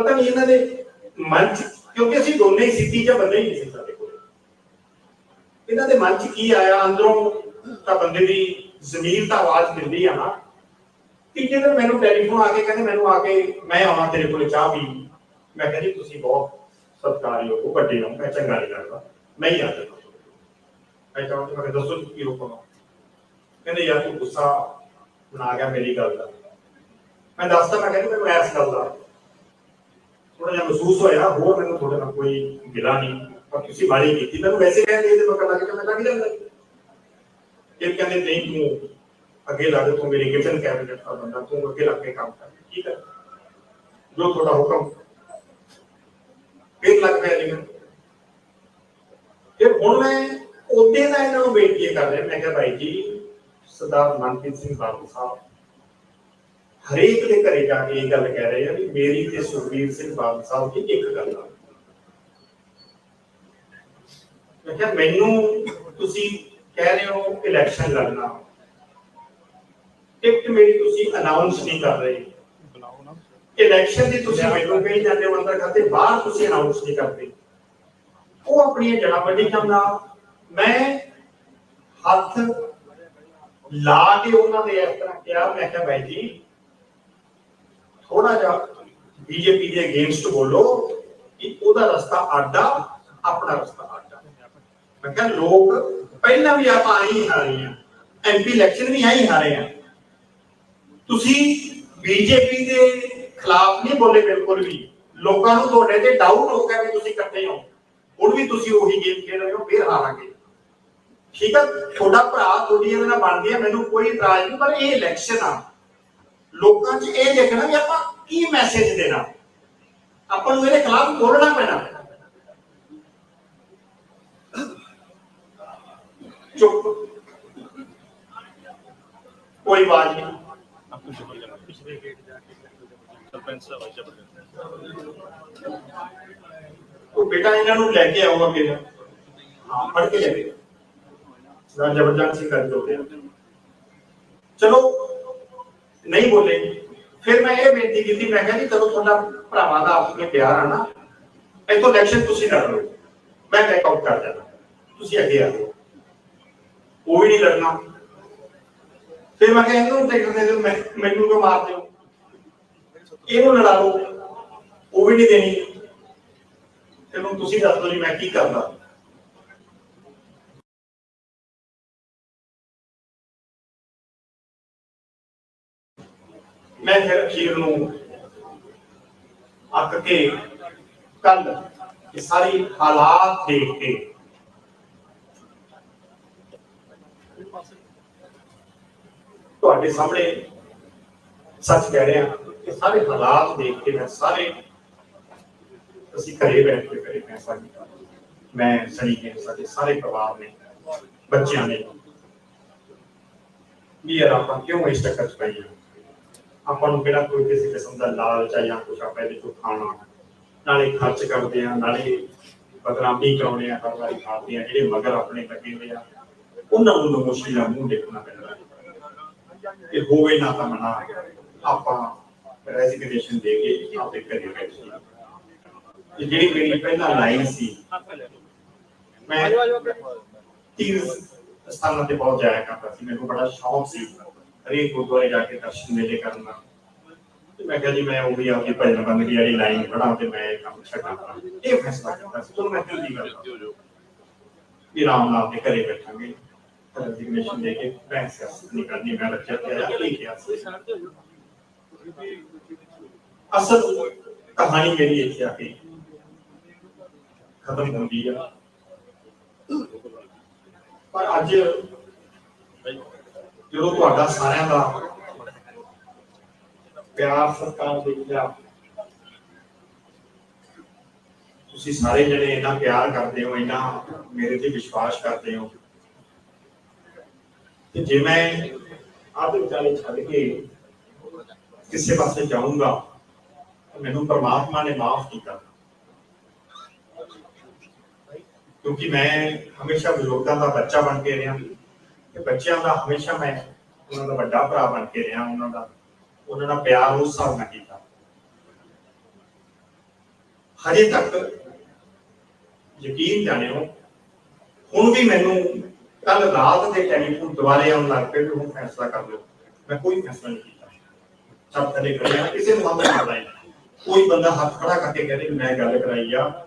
ਪਤਾ ਨਹੀਂ ਇਹਨਾਂ ਦੇ ਮਨ ਚ, ਕਿਉਂਕਿ ਅਸੀਂ ਦੋਨੇ ਹੀ ਸਿੱਧੀ ਜਾਂ ਬੰਦੇ ਹੀ ਨਹੀਂ ਸੀ ਸਾਡੇ ਕੋਲ। ਇਹਨਾਂ ਦੇ ਮਨ ਚ ਕੀ ਆਇਆ? ਅੰਦਰੋਂ ਤਾਂ ਬੰਦੇ ਦੀ ਜ਼ਮੀਰ ਤਾਂ ਆਵਾਜ਼ ਦਿੰਦੀ ਆ ਨਾ। ਤੀਜੇ ਦਿਨ ਮੈਨੂੰ ਟੈਲੀਫੋਨ ਆ ਕੇ ਕਹਿੰਦੇ, ਮੈਨੂੰ ਆ ਕੇ, ਮੈਂ ਆਉਣਾ ਤੇਰੇ ਕੋਲ ਚਾਹ ਪੀ ਮੈਂ ਕਿਹਾ ਤੁਸੀਂ ਬਹੁਤ ਸਤਿਕਾਰਯੋਗ ਹੋ, ਵੱਡੇ ਹੋ, ਮੈਂ ਚੰਗਾ ਨਹੀਂ ਲੱਗਦਾ। ਮੈਂ ਹੀ ਆ ਜਾਣਾ ਮੈਂ ਚਾਹੁੰਦਾ ਮੈਂ ਦੱਸੋ ਕੀ ਹੁਕਮ ਕਹਿੰਦੇ, ਯਾਰ, ਤੂੰ ਗੁੱਸਾ ਬਣਾ ਗਿਆ ਮੇਰੀ ਗੱਲ ਦਾ। ਮੈਂ ਦੱਸਦਾ, ਮੈਂ ਕਹਿੰਦੀ ਮੈਨੂੰ ਐਸ ਗੱਲ ਦਾ ਥੋੜਾ ਜਿਹਾ ਮਹਿਸੂਸ ਹੋਇਆ ਹੋਰ ਮੈਨੂੰ ਤੁਹਾਡੇ ਨਾਲ ਕੋਈ ਗਿਲਾ ਨਹੀਂ ਪਰ ਤੁਸੀਂ ਬਾਰੀ ਕੀਤੀ ਮੈਨੂੰ ਵੈਸੇ ਕਹਿੰਦੇ ਇਹਦੇ ਤੋਂ ਲੱਗ ਕੇ ਮੈਂ ਲੱਗ ਜਾਂਦਾ ਇਹ ਕਹਿੰਦੇ ਨਹੀਂ ਤੂੰ ਅੱਗੇ ਲੱਗ ਤੂੰ ਮੇਰੀ ਕਿਚਨ ਕੈਬਨਿਟ ਦਾ ਬੰਦਾ ਤੂੰ ਅੱਗੇ ਲੱਗ ਕੇ ਕੰਮ ਕਰ ਠੀਕ ਹੈ ਜੋ ਤੁਹਾਡਾ ਹੁਕਮ ਫਿਰ ਲੱਗ ਪਿਆ ਜੀ ਫਿਰ ਹੁਣ ਮੈਂ ਉਹਦੇ ਦਾ ਇਹਨਾਂ ਨੂੰ ਬੇਨਤੀ ਕਰ ਰਿਹਾ ਮੈਂ ਕਿਹਾ ਭਾਈ ਜੀ ਸਰਦਾਰ ਮਨਪ੍ਰੀਤ ਸਿੰਘ ਬਾਬੂ ਸਾਹਿਬ ਹਰੇਕ ਦੇ ਘਰੇ ਜਾ ਕੇ ਇਹ ਗੱਲ ਕਹਿ ਰਹੇ ਆ ਵੀ ਮੇਰੀ ਤੇ ਸੁਖਬੀਰ ਸਿੰਘ ਬਾਦਲ ਸਾਹਿਬ ਦੀ ਇੱਕ ਗੱਲ ਆ। ਮੈਂ ਕਿਹਾ, ਮੈਨੂੰ ਤੁਸੀਂ ਕਹਿ ਰਹੇ ਹੋ ਇਲੈਕਸ਼ਨ ਲੜਨਾ। ਟਿਕਟ ਮੇਰੀ ਤੁਸੀਂ ਅਨਾਉਂਸ ਨਹੀਂ ਕਰ ਰਹੇ। ਇਲੈਕਸ਼ਨ ਦੀ ਤੁਸੀਂ ਮੈਨੂੰ ਕਹੀ ਜਾਂਦੇ ਹੋ ਅੰਦਰ ਖਾਤੇ, ਬਾਹਰ ਤੁਸੀਂ ਅਨਾਉਂਸ ਨਹੀਂ ਕਰਦੇ। ਉਹ ਆਪਣੀਆਂ ਜੜ੍ਹਾਂ ਵੱਢੀ ਜਾਂਦਾ ਮੈਂ ਹੱਥ ਲਾ ਕੇ ਉਹਨਾਂ ਦੇ ਇਸ ਤਰ੍ਹਾਂ ਕਿਹਾ। ਮੈਂ ਕਿਹਾ ਭਾਈ ਜੀ ਥੋੜਾ ਜਿਹਾ ਬੀਜੇਪੀ ਦੇ ਅਗੇਂਸਟ ਬੋਲੋ ਕਿ ਉਹਦਾ ਰਸਤਾ ਆਡਾ, ਆਪਣਾ ਰਸਤਾ ਆਡਾ। ਮੈਂ ਕਿਹਾ, ਲੋਕ, ਪਹਿਲਾਂ ਵੀ ਆਪਾਂ ਆਈ ਹਾਰੇ ਆ ਐਮਪੀ ਇਲੈਕਸ਼ਨ ਵੀ ਆਈ ਹਾਰੇ ਆ ਤੁਸੀਂ ਬੀਜੇਪੀ ਦੇ ਖਿਲਾਫ ਨਹੀਂ ਬੋਲੇ ਬਿਲਕੁਲ ਵੀ। ਲੋਕਾਂ ਨੂੰ ਤੁਹਾਡੇ ਤੇ ਡਾਊਟ ਹੋ ਗਿਆ ਵੀ ਤੁਸੀਂ ਇਕੱਠੇ ਹੋ। ਹੁਣ ਵੀ ਤੁਸੀਂ ਉਹੀ ਗੇਮ ਖੇਡ ਰਹੇ ਹੋ, ਫੇਰ ਹਾਰਾਂਗੇ। ਠੀਕ ਆ? ਤੁਹਾਡਾ ਭਰਾ ਤੁਹਾਡੀ ਇਹਦੇ ਨਾਲ ਬਣਦੀ ਹੈ ਮੈਨੂੰ ਕੋਈ ਇਤਰਾਜ਼ ਨਹੀਂ, ਪਰ ਇਹ ਇਲੈਕਸ਼ਨ ਆ। ਲੋਕਾਂ 'ਚ ਇਹ ਦੇਖਣਾ ਵੀ ਆਪਾਂ ਕੀ ਮੈਸੇਜ ਦੇਣਾ ਆਪਾਂ ਨੂੰ ਇਹਦੇ ਖਿਲਾਫ ਬੋਲਣਾ ਪੈਣਾ ਚੁੱਪ ਕੋਈ ਆਵਾਜ਼ ਨਹੀਂ ਸਰਪੰਚ ਸਾਹਿਬ ਆਇਆ ਬੜੇ ਉਹ ਬੇਟਾ ਇਹਨਾਂ ਨੂੰ ਲੈ ਕੇ ਆਓ ਅੱਗੇ ਹਾਂ ਪੜ ਕੇ ਲੈ ਕੇ ਸਦਾ ਜ਼ਬਰਦਸਤੀ ਕਰ ਦੋਗੇ ਚਲੋ ਨਹੀਂ ਬੋਲੇ। ਫਿਰ ਮੈਂ ਇਹ ਬੇਨਤੀ ਕੀਤੀ, ਮੈਂ ਕਿਹਾ ਜੀ, ਚਲੋ ਤੁਹਾਡਾ ਭਰਾਵਾਂ ਦਾ ਆਪਸ ਵਿੱਚ ਪਿਆਰ ਆ ਨਾ। ਇਥੋਂ ਇਲੈਕਸ਼ਨ ਤੁਸੀਂ ਲੜ ਲਓ। ਮੈਂ ਬੈਕ ਆਊਟ ਕਰ ਜਾਣਾ ਤੁਸੀਂ ਅੱਗੇ ਆ ਜਾਓ। ਉਹ ਵੀ ਨਹੀਂ ਲੜਨਾ। ਫਿਰ ਮੈਂ ਕਿਹਾ, ਇਹਨੂੰ ਟਿਕਟ ਦੇ ਦਿਓ ਮੈਨੂੰ ਕਿਉਂ ਮਾਰ ਦਿਓ? ਇਹਨੂੰ ਲੜਾ ਲਓ। ਉਹ ਵੀ ਨਹੀਂ ਦੇਣੀ। ਤੇ ਹੁਣ ਤੁਸੀਂ ਦੱਸ ਦਿਓ ਜੀ, ਮੈਂ ਕੀ ਕਰਦਾ ਮੈਂ ਫਿਰ ਅਖੀਰ ਨੂੰ ਅੱਕ ਕੇ ਕੱਲ ਇਹ ਸਾਰੀ ਹਾਲਾਤ ਦੇਖ ਕੇ ਤੁਹਾਡੇ ਸਾਹਮਣੇ ਸੱਚ ਕਹਿ ਰਿਹਾ ਕਿ ਸਾਰੇ ਹਾਲਾਤ ਦੇਖ ਕੇ ਮੈਂ ਸਾਰੇ ਅਸੀਂ ਘਰੇ ਬੈਠ ਕੇ ਕਰੇ ਫੈਸਲਾ ਕੀਤਾ ਮੈਂ ਸਣੀ ਕੇ ਸਾਡੇ ਸਾਰੇ ਪਰਿਵਾਰ ਨੇ, ਬੱਚਿਆਂ ਨੇ ਵੀ ਯਾਰ ਆਪਾਂ ਕਿਉਂ ਇਸ ਚੱਕਰ ਚ ਪਈ ਆਪਾਂ ਨੂੰ ਕਿਹੜਾ ਕੋਈ ਕਿਸੇ ਕਿਸਮ ਦਾ ਲਾਲਚ ਆ ਜਾਂ ਕੁਛ ਆਪਾਂ ਇਹਦੇ ਤੋਂ ਖਾਣਾ। ਨਾਲੇ ਖਰਚ ਕਰਦੇ ਆ, ਨਾਲੇ ਬਦਨਾਮੀ ਕਰਾਉਣੇ ਆ, ਹਰ ਵਾਰੀ ਖਾਦੇ ਆ, ਜਿਹੜੇ ਮਗਰ ਆਪਣੇ ਲੱਗੇ ਹੋਏ ਆ, ਉਹਨਾਂ ਨੂੰ ਨਮੋਸ਼ੀ ਦਾ ਮੂੰਹ ਦੇਖਣਾ ਪੈਂਦਾ। ਇਹ ਹੋਵੇ ਨਾ ਤਾਂ ਮਨਾ। ਆਪਾਂ ਰੈਜ਼ਿਗਨੇਸ਼ਨ ਦੇ ਕੇ ਆਪਦੇ ਘਰੇ ਬੈਠੀਏ ਇਹ ਜਿਹੜੀ ਮੇਰੀ ਪਹਿਲਾਂ ਲਾਈਨ ਸੀ, ਮੈਂ ਤੀਰ ਸਥਾਨਾਂ ਤੇ ਬਹੁਤ ਜਾਇਆ ਕਰਦਾ ਸੀ। ਮੈਨੂੰ ਬੜਾ ਸ਼ੌਕ ਸੀ। ਹਰੇਕ ਗੁਰਦੁਆਰੇ ਜਾ ਕੇ ਦਰਸ਼ਨ ਮੇਲੇ ਕਰਨਾ ਤੇ ਮੈਂ ਕਿਹਾ ਜੀ ਮੈਂ ਉਹ ਵੀ ਆਪਦੀ ਭਜਨ ਬੰਦਗੀ ਵਾਲੀ ਲਾਈਨ ਖੜਾ ਤੇ ਮੈਂ ਇਹ ਕੰਮ ਛੱਡਾਂਗਾ ਇਹ ਫੈਸਲਾ ਕੀਤਾ ਸੀ ਚਲੋ ਮੈਂ ਕਿਉਂ ਨਹੀਂ ਕਰਦਾ ਵੀ ਆਰਾਮ ਨਾਲ ਆਪਣੇ ਘਰੇ ਬੈਠਾਂਗੇ ਰੈਜ਼ਿਗਨੇਸ਼ਨ ਦੇ ਕੇ ਪੈਸੇ ਨਿਕਲਣੀ ਮੈਂ ਰੱਖਿਆ ਤੇ ਆਇਆ ਕੀ ਕਿਹਾ ਸੀ ਅਸਲ ਕਹਾਣੀ ਮੇਰੀ ਇੱਥੇ ਆ ਕੇ ਖਤਮ ਹੁੰਦੀ ਆ ਪਰ ਅੱਜ ਜਦੋਂ ਤੁਹਾਡਾ ਸਾਰਿਆਂ ਦਾ ਪਿਆਰ, ਸਤਿਕਾਰ ਦੇਖਿਆ ਤੁਸੀਂ ਸਾਰੇ ਜਿਹੜੇ ਇੰਨਾ ਪਿਆਰ ਕਰਦੇ ਹੋ, ਇੰਨਾ ਮੇਰੇ ਤੇ ਵਿਸ਼ਵਾਸ ਕਰਦੇ ਹੋ। ਤੇ ਜੇ ਮੈਂ ਆਪ ਵਿਚਾਲੇ ਛੱਡ ਕੇ ਕਿਸੇ ਪਾਸੇ ਜਾਊਂਗਾ ਮੈਨੂੰ ਪਰਮਾਤਮਾ ਨੇ ਮਾਫ ਨਹੀਂ ਕਰਨਾ ਕਿਉਂਕਿ ਮੈਂ ਹਮੇਸ਼ਾ ਬਜ਼ੁਰਗਾਂ ਦਾ ਬੱਚਾ ਬਣ ਕੇ ਰਿਹਾ। ਤੇ ਬੱਚਿਆਂ ਦਾ ਹਮੇਸ਼ਾ ਮੈਂ ਉਹਨਾਂ ਦਾ ਵੱਡਾ ਭਰਾ ਬਣ ਕੇ ਰਿਹਾ, ਉਹਨਾਂ ਦਾ ਉਹਨਾਂ ਦਾ ਪਿਆਰ ਉਸ ਹਿਸਾਬ ਨਾਲ ਕੀਤਾ। ਹਜੇ ਤੱਕ ਯਕੀਨ ਜਾਣਿਓ, ਹੁਣ ਵੀ ਮੈਨੂੰ ਕੱਲ ਰਾਤ ਦੇ ਟੈਲੀਫੋਨ ਦੁਬਾਰੇ ਆਉਣ ਲੱਗ ਪਏ ਵੀ ਫੈਸਲਾ ਕਰ ਲਓ। ਮੈਂ ਕੋਈ ਫੈਸਲਾ ਨਹੀਂ ਕੀਤਾ। ਸਭ ਕਦੇ ਕਰਿਆ ਕਿਸੇ ਨੂੰ ਹੱਥ ਨਹੀਂ। ਲਾਇਆ ਕੋਈ ਬੰਦਾ ਹੱਥ ਖੜਾ ਕਰਕੇ ਕਹਿੰਦੇ ਮੈਂ ਗੱਲ ਕਰਾਈ ਆ,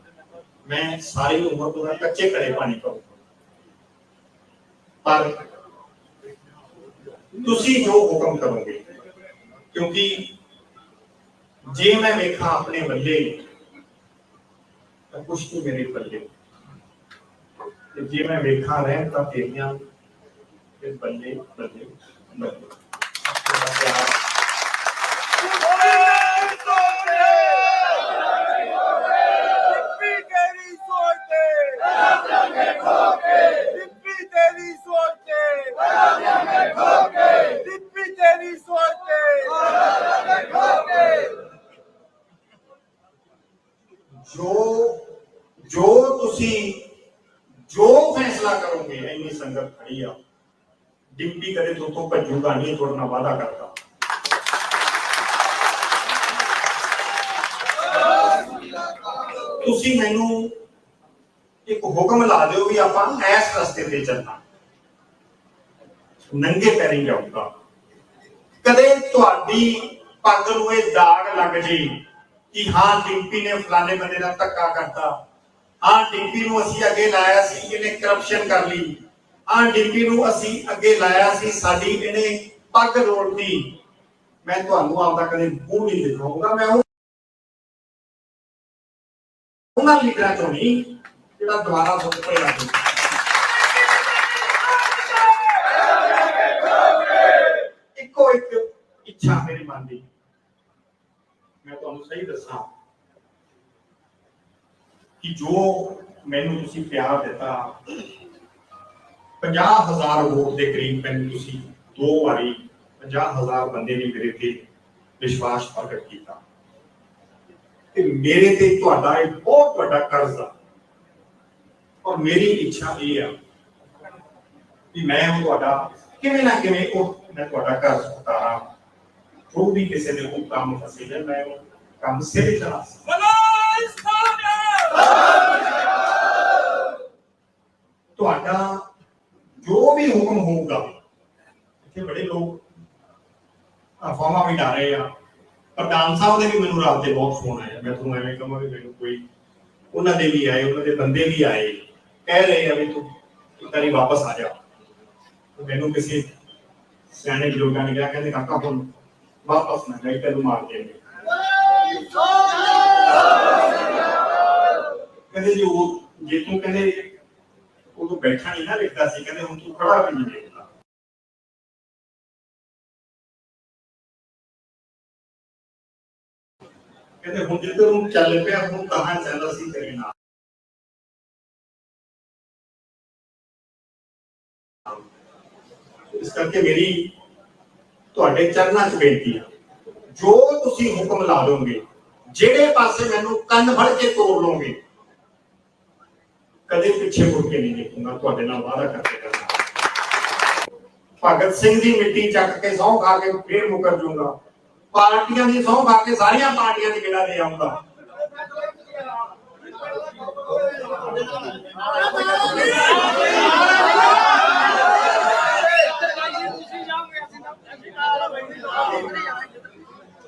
ਮੈਂ ਸਾਰੀ ਉਮਰ ਤੋਂ ਕੱਚੇ ਘਰੇ ਪਾਣੀ ਪਾਉ ਪਰ ਤੁਸੀਂ ਜੋ ਹੁਕਮ ਕਰੋਗੇ ਕਿਉਂਕਿ ਜੇ ਮੈਂ ਵੇਖਾਂ ਆਪਣੇ ਬੱਲੇ ਤਾਂ ਕੁਛ ਨਹੀਂ ਮੇਰੇ ਬੱਲੇ ਤੇ ਜੇ ਮੈਂ ਵੇਖਾਂ ਰਹਿਣ ਤਾਂ ਤੇਰੀਆਂ ਤੇ ਬੱਲੇ ਬੱਲੇ ਬੱਲੇ ਤੁਹਾਡਾ ਪਿਆਰ ਡਿੱਪੀ ਤੇਰੀ ਸੋਚ ਤੇ ਡਿੱਪੀ ਤੇਰੀ ਸੋਚ ਤੇ ਡਿੱਪੀ ਤੇਰੀ ਸੋਚ ਤੇ ਜੋ ਜੋ ਤੁਸੀਂ ਜੋ ਫੈਸਲਾ ਕਰੋਗੇ ਇੰਨੀ ਸੰਗਤ ਆ ਡਿੰਪੀ ਕਦੇ ਤੋਂ ਭੱਜੂਗਾ ਨਹੀਂ, ਤੁਹਾਡਾ ਵਾਅਦਾ ਕਰਦਾ। ਤੁਸੀਂ ਮੈਨੂੰ ਇੱਕ ਹੁਕਮ ਲਾ ਦਿਓ ਵੀ ਆਪਾਂ ਇਸ ਰਸਤੇ ਤੇ ਚੱਲਣਾ। ਨੰਗੇ ਪੈਰੀਂ ਜਾਊਗਾ। ਕਦੇ ਤੁਹਾਡੀ ਪੱਗ ਨੂੰ ਇਹ ਦਾਗ ਲੱਗ ਜੇ ਕਿ ਹਾਂ, ਡਿੰਪੀ ਨੇ ਫਲਾਣੇ ਬੰਦੇ ਦਾ ਧੱਕਾ ਕਰਤਾ। ਹਾਂ, ਡਿੰਪੀ ਨੂੰ ਅਸੀਂ ਅੱਗੇ ਲਾਇਆ ਸੀ ਇਹਨੇ ਕਰਪਸ਼ਨ ਕਰ ਲਈ। ਹਾਂ ਡਿੰਪੀ ਨੂੰ ਅਸੀਂ ਅੱਗੇ ਲਾਇਆ ਸੀ, ਸਾਡੀ ਇਹਨੇ ਪੱਗ ਰੋੜਤੀ ਮੈਂ ਤੁਹਾਨੂੰ ਆਪਦਾ ਕਦੇ ਮੂੰਹ ਨਹੀਂ ਦਿਖਾਊਂਗਾ ਮੈਂ ਉਹਨਾਂ ਲੀਡਰਾਂ ਚੋਂ ਨਹੀਂ? ਜਿਹੜਾ ਦੁਬਾਰਾ ਸੁਣ ਪੜਿਆ ਇੱਕੋ ਇੱਕ ਇੱਛਾ ਮੇਰੀ ਮਨ ਦੀ। ਮੈਂ ਤੁਹਾਨੂੰ ਸਹੀ ਦੱਸਾਂ ਕਿ ਜੋ ਮੈਨੂੰ ਤੁਸੀਂ ਪਿਆਰ ਦਿੱਤਾ 50000 ਵੋਟ ਦੇ ਕਰੀਬ ਮੈਨੂੰ ਤੁਸੀਂ ਦੋ ਵਾਰੀ 50000 ਬੰਦੇ ਨੇ ਮੇਰੇ ਤੇ ਵਿਸ਼ਵਾਸ ਪ੍ਰਗਟ ਕੀਤਾ। ਤੇ ਮੇਰੇ ਤੇ ਤੁਹਾਡਾ ਇੱਕ ਬਹੁਤ ਵੱਡਾ ਕਰਜ਼ ਆ। ਔਰ ਮੇਰੀ ਇੱਛਾ ਇਹ ਆ ਕਿ ਮੈਂ ਉਹ ਤੁਹਾਡਾ ਕਿਵੇਂ ਨਾ ਕਿਵੇਂ ਉਹ ਮੈਂ ਤੁਹਾਡਾ ਕਰਜ਼ ਉਤਾਰਾਂ ਜੋ ਵੀ ਕਿਸੇ ਦੇ ਕੋਈ ਕੰਮ ਫਸੇ ਜਾਏ ਮੈਂ ਉਹ ਕੰਮ ਸਿਰੇ ਚਲਾ ਤੁਹਾਡਾ ਜੋ ਵੀ ਹੁਕਮ ਹੋਊਗਾ, ਇੱਥੇ ਬੜੇ ਲੋਕ ਅਫਵਾਹਾਂ ਵੀ ਡਾ ਰਹੇ ਆ। ਪ੍ਰਧਾਨ ਸਾਹਿਬ ਦੇ ਵੀ ਮੈਨੂੰ ਰਾਤ ਦੇ ਬਹੁਤ ਫੋਨ ਆਏ ਮੈਂ ਤੁਹਾਨੂੰ ਐਵੇਂ ਕਹਾਂ ਵੀ ਮੈਨੂੰ ਕੋਈ ਉਹਨਾਂ ਦੇ ਵੀ ਆਏ, ਉਹਨਾਂ ਦੇ ਬੰਦੇ ਵੀ ਆਏ। ਕਹਿ ਰਹੇ ਆ ਵੀ ਤੂੰ ਇੱਕ ਵਾਰੀ ਵਾਪਸ ਆ ਜਾ। ਮੈਨੂੰ ਕਿਸੇ ਸਿਆਣੇ ਲੋਕਾਂ ਨੇ ਕਿਹਾ, ਕਹਿੰਦੇ ਕਾਕਾ ਹੁਣ ਵਾਪਸ ਨਾ ਜਾਈ, ਤੈਨੂੰ ਮਾਰ ਦੇਣਗੇ। ਕਹਿੰਦੇ ਜੀ, ਉਹ ਜੇ ਤੂੰ ਕਹਿੰਦੇ ਉਦੋਂ ਬੈਠਾ ਨਹੀਂ ਨਾ ਲਿਖਦਾ ਸੀ, ਕਹਿੰਦੇ ਹੁਣ ਤੂੰ ਖੜਾ ਵੀ ਨਹੀਂ ਲਿਖਦਾ ਕਹਿੰਦੇ ਹੁਣ ਜਿੱਧਰ ਨੂੰ ਚੱਲ ਪਿਆ, ਹੁਣ ਕਹਾਂ ਚੱਲਦਾ ਸੀ ਤੇਰੇ ਨਾਲ? ਇਸ ਕਰਕੇ ਮੇਰੀ ਤੁਹਾਡੇ ਚਰਨਾਂ 'ਚ ਬੇਨਤੀ ਆ। ਜੋ ਤੁਸੀਂ ਹੁਕਮ ਲਾ ਦੋਗੇ, ਜਿਹੜੇ ਪਾਸੇ ਮੈਨੂੰ ਕੰਨ ਫੜ ਕੇ ਤੋੜ ਲਓਗੇ ਕਦੇ ਪਿੱਛੇ ਮੁੜ ਕੇ ਨਹੀਂ ਦੇਖੂੰਗਾ, ਤੁਹਾਡੇ ਨਾਲ ਵਾਅਦਾ ਕਰਕੇ ਕਰਨਾ ਭਗਤ ਸਿੰਘ ਦੀ ਮਿੱਟੀ ਚੱਕ ਕੇ ਸਹੁੰ ਖਾ ਕੇ ਫੇਰ ਮੁਕਰ ਜੂੰਗਾ। ਪਾਰਟੀਆਂ ਦੀ ਸਹੁੰ ਖਾ ਕੇ ਸਾਰੀਆਂ ਪਾਰਟੀਆਂ ਦੀ ਗਿਲਾ ਦੇ ਆਉਂਗਾ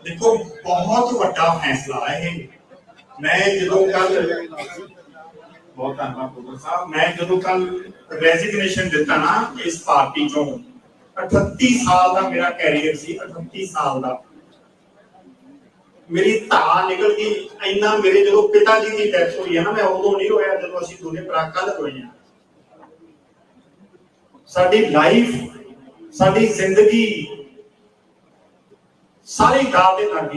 ਦੇਖੋ, ਬਹੁਤ ਵੱਡਾ ਫੈਸਲਾ ਹੈ ਇਹ। ਮੈਂ ਜਦੋਂ ਕੱਲ ਬਹੁਤ ਧੰਨਵਾਦ ਪੁੱਤਰ ਸਾਹਿਬ, ਮੈਂ ਜਦੋਂ ਕੱਲ ਰੈਜ਼ਿਗਨੇਸ਼ਨ ਦਿੱਤਾ ਨਾ ਇਸ ਪਾਰਟੀ ਚੋਂ 38 ਸਾਲ ਦਾ ਮੇਰਾ ਕੈਰੀਅਰ ਸੀ 38 ਸਾਲ ਦਾ। ਮੇਰੀ ਧਾ ਨਿਕਲ ਗਈ, ਇੰਨਾ ਮੇਰੇ ਜਦੋਂ ਪਿਤਾ ਜੀ ਦੀ ਡੈਥ ਹੋਈ ਹੈ ਨਾ, ਮੈਂ ਉਦੋਂ ਨਹੀਂ ਹੋਇਆ ਜਦੋਂ ਅਸੀਂ ਦੋਨੇ ਭਰਾ ਕੱਲ ਹੋਏ ਹਾਂ। ਸਾਡੀ ਲਾਈਫ ਸਾਡੀ ਜ਼ਿੰਦਗੀ ਸਾਰੀ ਦਾਅ ਦੇ ਲੱਗ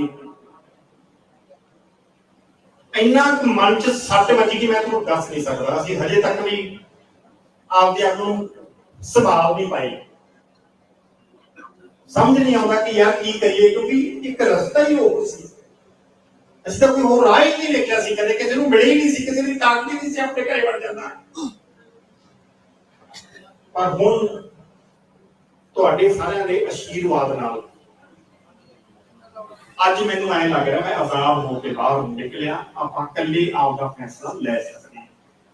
ਇੰਨਾ ਮਨ ਚ ਸੱਟ ਵੱਜੀ ਕਿ ਮੈਂ ਤੁਹਾਨੂੰ ਦੱਸ ਨਹੀਂ ਸਕਦਾ। ਅਸੀਂ ਹਜੇ ਤੱਕ ਵੀ ਆਪਦੇ ਆਪ ਨੂੰ ਸੰਭਾਲ ਨਹੀਂ ਪਾਈ ਸਮਝ ਨਹੀਂ ਆਉਂਦਾ ਕਿ ਯਾਰ ਕੀ ਕਰੀਏ, ਕਿਉਂਕਿ ਇੱਕ ਰਸਤਾ ਹੀ ਹੋਰ ਸੀ। ਅਸੀਂ ਤਾਂ ਕੋਈ ਹੋਰ ਰਾਹ ਹੀ ਨਹੀਂ ਵੇਖਿਆ ਸੀ ਕਦੇ। ਕਿਸੇ ਨੂੰ ਮਿਲੇ ਹੀ ਨਹੀਂ ਸੀ, ਕਿਸੇ ਦੀ ਤਾਕਤ ਹੀ ਨਹੀਂ ਸੀ, ਆਪਣੇ ਘਰੇ ਵੜ ਜਾਂਦਾ। ਪਰ ਹੁਣ ਤੁਹਾਡੇ ਸਾਰਿਆਂ ਦੇ ਆਸ਼ੀਰਵਾਦ ਨਾਲ ਅੱਜ ਮੈਨੂੰ ਐਂ ਲੱਗ ਰਿਹਾ, ਮੈਂ ਆਜ਼ਾਦ ਹੋ ਕੇ ਬਾਹਰ ਨੂੰ ਨਿਕਲਿਆ। ਆਪਾਂ ਇਕੱਲੇ ਆਪ ਦਾ ਫੈਸਲਾ ਲੈ ਸਕਦੇ ਹਾਂ।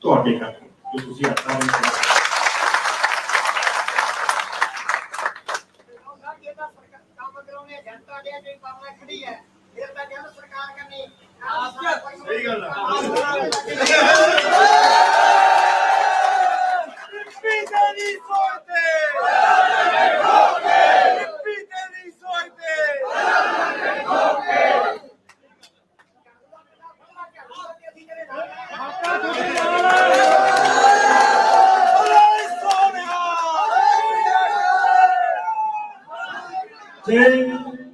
ਤੁਹਾਡੇ ਕਰਕੇ, ਜੋ ਤੁਸੀਂ ਆਪਣਾ ਨਹੀਂ ਕਰ ਸਕਦੇ। ਕੰਮ ਕਰਾਉਣੇ ਜਨਤਾ ਦੇ ਜਿਹੜੀ ਪਬਲਿਕ ਖੜੀ ਹੈ ਫਿਰ ਤਾਂ ਗੱਲ ਸਰਕਾਰ ਕਰਨੀ ਸਹੀ ਗੱਲ ਡਿਪਟੀ ਤੇ ਨਹੀਂ ਸੋਚਦੇ ਡਿਪਟੀ ਤੇ ਨਹੀਂ ਸੋਚਦੇ ਬੋਲੇ ਸੋਨਿਆ ਜੇ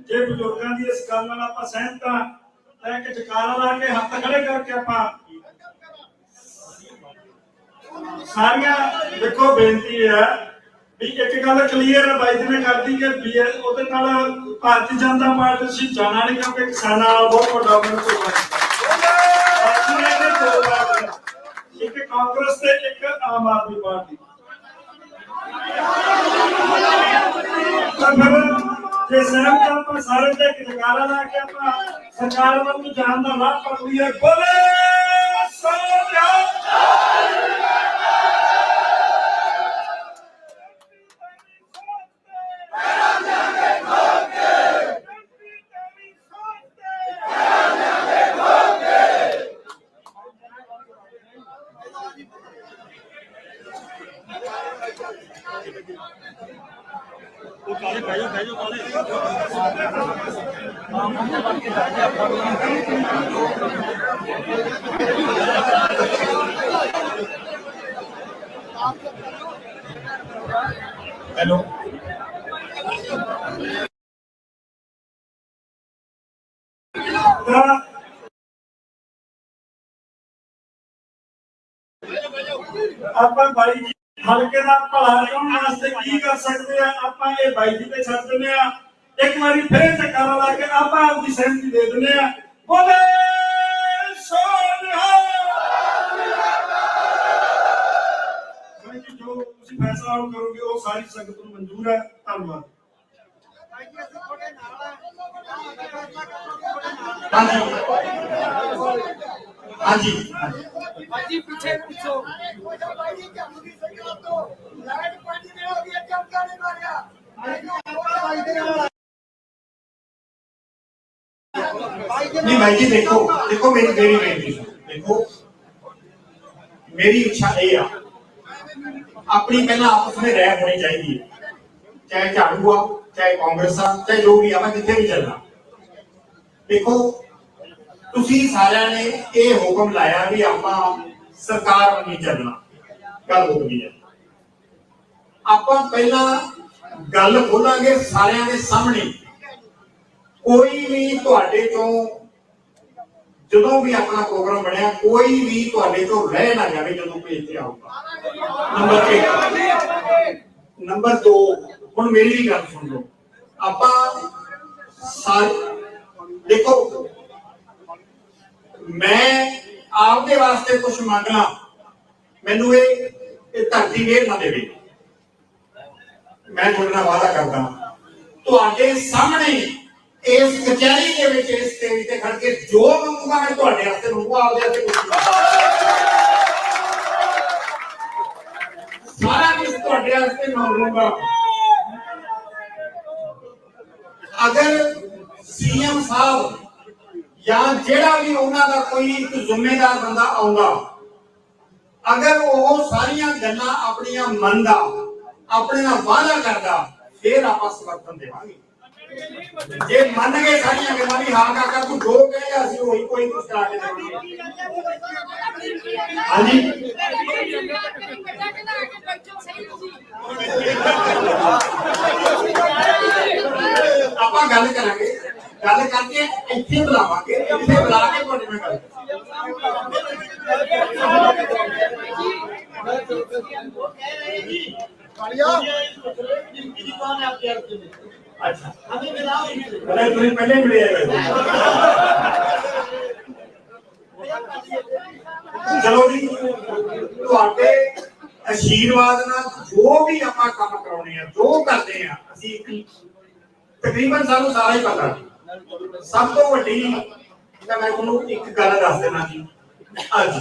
ਜੇ ਬਜ਼ੁਰਗਾਂ ਦੀ ਇਸ ਗੱਲ ਨਾਲ ਆਪਾਂ ਸਹਿਮਤ ਹਾਂ ਤਾਂ ਇੱਕ ਜਕਾਰਾ ਲਾ ਕੇ ਹੱਥ ਖੜੇ ਕਰਕੇ ਆਪਾਂ ਸਾਰੀਆਂ ਦੇਖੋ ਬੇਨਤੀ ਹੈ ਵੀ ਇੱਕ ਗੱਲ ਕਲੀਅਰ ਬਾਈ ਜੀ ਨੇ ਕਰਦੀ ਕਿ ਉਹਦੇ ਨਾਲ ਭਾਰਤੀ ਜਨਤਾ ਪਾਰਟੀ ਸੀ ਜਾਣਾ ਨਹੀਂ ਕਿਉਂਕਿ ਕਿਸਾਨਾਂ ਨਾਲ ਬਹੁਤ ਵੱਡਾ ਉਹਨਾਂ ਨੂੰ ਇੱਕ ਕਾਂਗਰਸ ਤੇ ਇੱਕ ਆਮ ਆਦਮੀ ਪਾਰਟੀ। ਜੇ ਸਹਿਮਤ ਆਪਾਂ ਸਾਰੇ ਤੇ ਇੱਕ ਲਾ ਕੇ ਆਪਾਂ ਸਰਕਾਰ ਵੱਲ ਨੂੰ ਜਾਣ ਦਾ ਰਾਹ ਪਰ ਬੋਲੇ ਸੋਨਿਆ ਉਹ ਕਾਲੇ ਬਹਿ ਜਾਓ ਬਹਿ ਜਾਓ ਕਾਲੇ ਹੈਲੋ ਤਾਂ ਆਪਾਂ ਬਾਈ ਜੀ, ਹਲਕੇ ਦਾ ਭਲਾ ਚਾਉਣ ਵਾਸਤੇ ਕੀ ਕਰ ਸਕਦੇ ਆ? ਆਪਾਂ ਇਹ ਬਾਈ ਜੀ ਤੇ ਛੱਡ ਦਿੰਦੇ ਆ। ਇੱਕ ਵਾਰੀ ਫਿਰ ਜਗਾਰਾ ਲਾ ਕੇ ਆਪਾਂ ਆਪਦੀ ਸਹਿਮਤੀ ਦੇ ਦਿੰਦੇ ਆ ਬੋਲੇ ਸੋਨਿਆ ਬਾਈ ਜੀ ਜੋ ਤੁਸੀਂ ਫੈਸਲਾ ਹੁਣ ਕਰੋਗੇ ਉਹ ਸਾਰੀ ਸੰਗਤ ਨੂੰ ਮਨਜ਼ੂਰ ਹੈ ਧੰਨਵਾਦ ਹਾਂਜੀ ਹਾਂਜੀ ਭਾਜੀ ਪਿੱਛੇ ਪੁੱਛੋ ਭਾਈ ਜੀ ਕੰਮ ਦੀ ਸਰਕਾਰ ਤੋਂ ਲਾਈਟ ਪਾਣੀ ਦੇ ਹੋ ਗਿਆ ਚਮਕਾ ਨਹੀਂ ਮਾਰਿਆ ਭਾਈ ਦੇ ਨਾਲ ਨਹੀਂ ਭਾਈ ਜੀ ਦੇਖੋ ਦੇਖੋ ਮੇਰੀ ਮੇਰੀ ਬੇਨਤੀ ਸੁਣੋ। ਦੇਖੋ ਮੇਰੀ ਇੱਛਾ ਇਹ ਆ ਆਪਣੀ ਪਹਿਲਾਂ ਆਪਸ ਵਿੱਚ ਰਹਿ ਹੋਣੀ ਚਾਹੀਦੀ ਹੈ ਚਾਹੇ ਝਾੜੂ ਆ ਚਾਹੇ ਕਾਂਗਰਸ ਆ ਚਾਹੇ ਜੋ ਵੀ ਆ ਮੈਂ ਜਿੱਥੇ ਵੀ ਚੱਲਣਾ ਦੇਖੋ ਤੁਸੀਂ ਸਾਰਿਆਂ ਨੇ ਇਹ ਹੁਕਮ ਲਾਇਆ ਵੀ ਆਪਾਂ ਸਰਕਾਰ ਵੱਲ ਨਹੀਂ ਚੱਲਣਾ ਗੱਲ ਹੋ ਗਈ ਹੈ ਆਪਾਂ ਪਹਿਲਾਂ ਗੱਲ ਖੋਲਾਂਗੇ ਸਾਰਿਆਂ ਦੇ ਸਾਹਮਣੇ ਕੋਈ ਵੀ ਤੁਹਾਡੇ ਤੋਂ ਜਦੋਂ ਵੀ ਆਪਣਾ ਪ੍ਰੋਗਰਾਮ ਬਣਿਆ, ਕੋਈ ਵੀ ਤੁਹਾਡੇ ਤੋਂ ਰਹਿ ਨਾ ਜਾਵੇ ਜਦੋਂ ਕੋਈ ਇੱਥੇ ਆਊਗਾ। ਨੰਬਰ 1 ਨੰਬਰ 2 ਹੁਣ ਮੇਰੀ ਵੀ ਗੱਲ ਸੁਣ ਲਓ। ਆਪਾਂ ਸਾਰੇ ਦੇਖੋ, ਮੈਂ ਆਪਦੇ ਵਾਸਤੇ ਕੁਝ ਮੰਗਣਾ, ਮੈਨੂੰ ਇਹ ਇਹ ਧਰਤੀ ਵੇਰ ਨਾ ਦੇਵੇ। ਮੈਂ ਤੁਹਾਡੇ ਨਾਲ ਵਾਅਦਾ ਕਰਦਾ। ਤੁਹਾਡੇ ਸਾਹਮਣੇ ਇਸ ਕਚਹਿਰੀ ਦੇ ਵਿੱਚ ਇਸ ਸਟੇਜ ਤੇ ਖੜ ਕੇ ਜੋ ਮੰਗੂਗਾ ਮੈਂ ਤੁਹਾਡੇ ਵਾਸਤੇ ਮੰਗੂਗਾ, ਆਪਦੇ ਵਾਸਤੇ ਕੁਝ ਸਾਰਾ ਕੁਝ ਤੁਹਾਡੇ ਵਾਸਤੇ ਮੰਗੂਗਾ ਅਗਰ ਸੀਐਮ ਸਾਹਿਬ ਜਾਂ ਜਿਹੜਾ ਵੀ ਉਹਨਾਂ ਦਾ ਕੋਈ ਇੱਕ ਜ਼ਿੰਮੇਦਾਰ ਬੰਦਾ ਆਉਂਦਾ, ਅਗਰ ਉਹ ਸਾਰੀਆਂ ਗੱਲਾਂ ਆਪਣੀਆਂ ਮੰਨਦਾ, ਆਪਣੇ ਨਾਲ ਵਾਅਦਾ ਕਰਦਾ, ਫਿਰ ਆਪਾਂ ਸਮਰਥਨ ਦੇਵਾਂਗੇ। ਜੇ ਮੰਨ ਗਏ ਗੱਲਾਂ ਵੀ ਹਾਂ ਕਾਕਾ ਤੂੰ ਜੋ ਕਹੇਗਾ ਅਸੀਂ ਉਹੀ ਕੋਈ ਕੁਝ ਕਰਾ ਕੇ ਦੇਵਾਂਗੇ ਹਾਂਜੀ ਆਪਾਂ ਗੱਲ ਕਰਾਂਗੇ ਗੱਲ ਕਰਕੇ ਇੱਥੇ ਬੁਲਾਵਾਂਗੇ ਇੱਥੇ ਬੁਲਾ ਕੇ ਤੁਹਾਡੇ ਨਾਲ ਗੱਲ ਅੱਛਾ ਅਰੇ ਤੁਸੀਂ ਪਹਿਲੇ ਹੀ ਮਿਲੇ ਆਏ ਚਲੋ ਜੀ ਤੁਹਾਡੇ ਆਸ਼ੀਰਵਾਦ ਨਾਲ ਜੋ ਵੀ ਆਪਾਂ ਕੰਮ ਕਰਾਉਣੇ ਆ ਜੋ ਕਰਦੇ ਆ ਅਸੀਂ ਤਕਰੀਬਨ ਸਾਨੂੰ ਸਾਰਾ ਹੀ ਪਤਾ ਸਭ ਤੋਂ ਵੱਡੀ ਤਾਂ ਮੈਂ ਤੁਹਾਨੂੰ ਇੱਕ ਗੱਲ ਦੱਸ ਦੇਣਾ ਜੀ ਅੱਜ।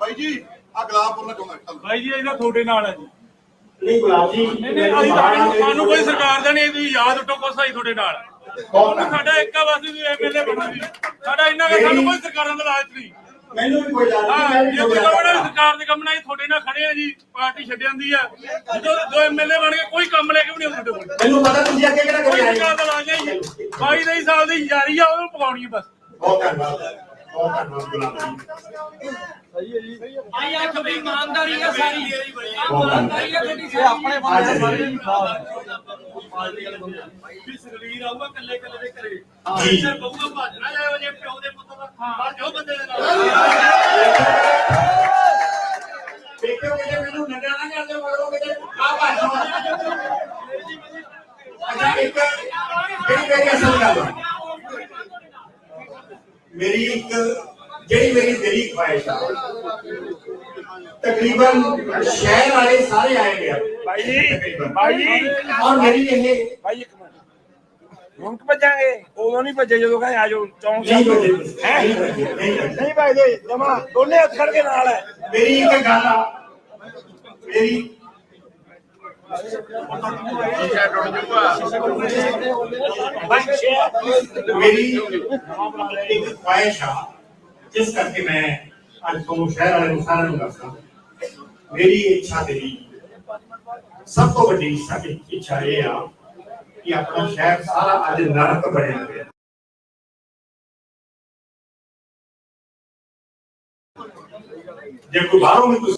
ਭਾਈ ਜੀ ਆ ਗਲਾਬ ਉਹਨਾਂ ਕੋਲ ਭਾਈ ਜੀ ਇਹਦਾ ਤੁਹਾਡੇ ਨਾਲ ਹੈ ਜੀ। ਨਹੀਂ ਗੁਲਾਬ ਜੀ। ਨਹੀਂ ਨਹੀਂ ਅਸੀਂ ਤੁਹਾਨੂੰ ਸਾਨੂੰ ਕੋਈ ਸਰਕਾਰ ਦਾ ਨਹੀਂ ਤੁਸੀਂ ਯਾਦ ਉੱਟੋ ਕੋਸਾ ਹੀ ਤੁਹਾਡੇ ਨਾਲ। ਸਾਡਾ ਇੱਕ ਵਾਸੀ ਵੀ ਐਮਐਲਏ ਬਣਨਾ ਜੀ। ਸਾਡਾ ਇੰਨਾ ਕਿ ਸਾਨੂੰ ਕੋਈ ਸਰਕਾਰਾਂ ਦਾ ਲਾਲਚ ਨਹੀਂ। ਮੈਨੂੰ ਵੀ ਕੋਈ ਹਾਂ ਨਹੀਂ ਜੇ ਸਰਕਾਰ ਦੇ ਕੰਮ ਨਾਲ ਤੁਹਾਡੇ ਨਾਲ ਖੜੇ ਆ ਜੀ ਪਾਰਟੀ ਛੱਡ ਜਾਂਦੀ ਆ। ਜਦੋਂ ਜੋ ਐਮਐਲਏ ਬਣ ਕੇ ਕੋਈ ਕੰਮ ਲੈ ਕੇ ਵੀ ਨਹੀਂ ਆਉਂਦੇ ਕੋਲ। ਮੈਨੂੰ ਪਤਾ ਤੁਸੀਂ ਅੱਗੇ ਕਿਹੜਾ ਕੋਈ ਸਰਕਾਰ ਦਾ ਲਾਲਚ ਨਹੀਂ। 22 23 ਸਾਲ ਦੀ ਯਾਰੀ ਆ ਉਹਨੂੰ ਪਕਾਉਣੀ ਬਸ। ਬਹੁਤ ਧੰਨਵਾਦ। ਬਹੁਤ ਧੰਨਵਾਦ ਗੁਲਾਬ ਜੀ ਆਈ ਆ ਕਬੀ ਇਮਾਨਦਾਰੀ ਆ ਸਾਰੀ। ਇਮਾਨਦਾਰੀ ਆ ਤੁਹਾਡੀ ਆਪਣੇ ਹਾਂਜੀ। ਵੀ ਸਗਲੀਰ ਆਊਗਾ ਕੱਲੇ ਕੱਲੇ ਦੇ ਘਰੇ। ਜੀ। ਸਿਰ ਬਹੂਗਾ ਭਾਜਣਾ ਜਾਏ ਜੇ ਪਿਓ ਦੇ ਪੁੱਤ ਦਾ। ਮਰ ਜਾਓ ਬੰਦੇ ਦੇ ਨਾਲ। ਦੇਖਿਓ ਕਿਤੇ ਮੈਨੂੰ ਨੰਗਾ ਨਾ ਕਰਦੇ ਮਗਰੋਂ ਕਿਤੇ ਆ ਭਾਸ਼ਾ ਅੱਛਾ ਇੱਕ ਜਿਹੜੀ ਮੇਰੀ ਅਸਲ ਗੱਲ ਹੈ। ਮੇਰੀ ਇੱਕ ਜਿਹੜੀ ਮੇਰੀ ਦਿਲੀ ਖੁਆਇਸ਼ ਆ। ਤਕਰੀਬਨ ਸ਼ਹਿਰ ਵਾਲੇ ਸਾਰੇ ਆਏ ਨੇ ਭਾਈ ਜੀ ਭਾਈ ਜੀ। ਔਰ ਮੇਰੀ ਇਹ ਭਾਈ ਇੱਕ ਮਿੰਟ। ਹੁਣ ਕਿ ਭੱਜਾਂਗੇ? ਉਦੋਂ ਨਹੀਂ ਭੱਜੇ ਜਦੋਂ ਕਹਿੰਦੇ ਆਜੋ ਚੌਂਕ ਨਹੀਂ ਤੋਂ। ਹੈਂ? ਨਹੀਂ ਬਜੇ ਨਹੀਂ ਬਜੇ ਨਹੀਂ ਭਾਈ ਜੀ ਜਮਾ ਦੋਨੇ ਹੱਥ ਖੜ ਕੇ ਨਾਲ ਹੈ। ਮੇਰੀ ਇੱਕ ਗੱਲ ਆ। ਮੇਰੀ ਮੇਰੀ ਇੱਕ ਖੁਆਇਸ਼ ਆ ਜਿਸ ਕਰਕੇ ਮੈਂ ਅੱਜ ਤੁਹਾਨੂੰ ਸ਼ਹਿਰ ਵਾਲੇ ਨੂੰ ਸਾਰਿਆਂ ਨੂੰ ਦੱਸਦਾ ਮੇਰੀ ਇੱਛਾ ਤੇਰੀ ਸਭ ਤੋਂ ਵੱਡੀ ਸਾਡੀ ਇੱਛਾ ਇਹ ਆ ਕਿ ਆਪਣਾ ਸ਼ਹਿਰ ਸਾਰਾ ਅੱਜ ਨਰਕ ਬਣਿਆ ਹੋਇਆ ਜੇ ਕੋਈ ਬਾਹਰੋਂ ਵੀ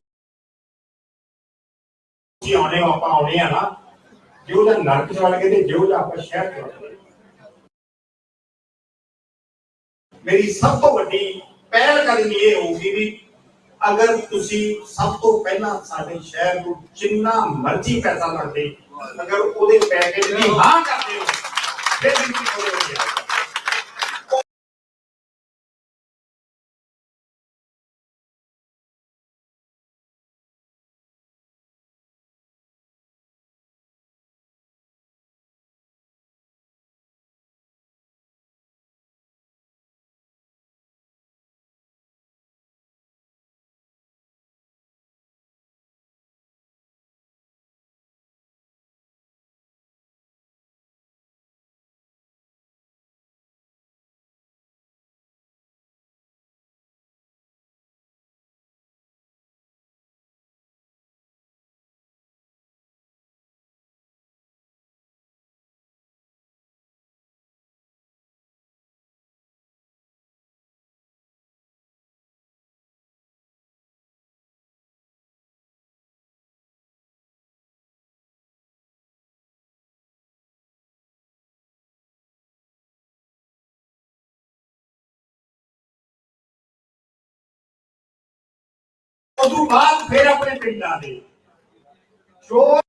ਤੁਸੀਂ ਆਉਣੇ ਆਪਾਂ ਆਉਣੇ ਆ ਨਾ। ਜੇ ਉਹਦਾ ਨਰਕ ਚ ਵੜ ਗਏ ਤੇ ਜੇ ਉਹਦਾ ਆਪਾਂ ਸ਼ਹਿਰ ਚ ਵੜ ਗਏ ਮੇਰੀ ਸਭ ਤੋਂ ਵੱਡੀ ਪਹਿਲ ਕਦਮ ਇਹ ਹੋਊਗੀ ਵੀ ਅਗਰ ਤੁਸੀਂ ਸਭ ਤੋਂ ਪਹਿਲਾਂ ਸਾਡੇ ਸ਼ਹਿਰ ਨੂੰ ਜਿੰਨਾ ਮਰਜ਼ੀ ਪੈਸਾ ਲਾਉਂਦੇ ਅਗਰ ਉਹਦੇ ਪੈਕੇਜ ਦੀ ਹਾਂ ਕਰਦੇ ਹੋ, ਫਿਰ ਵੀ ਕੀ ਹੋਵੇਗੀ ਉਦੋਂ ਬਾਅਦ ਫਿਰ ਆਪਣੇ ਪਿੰਡਾਂ ਦੇ। ਜੋ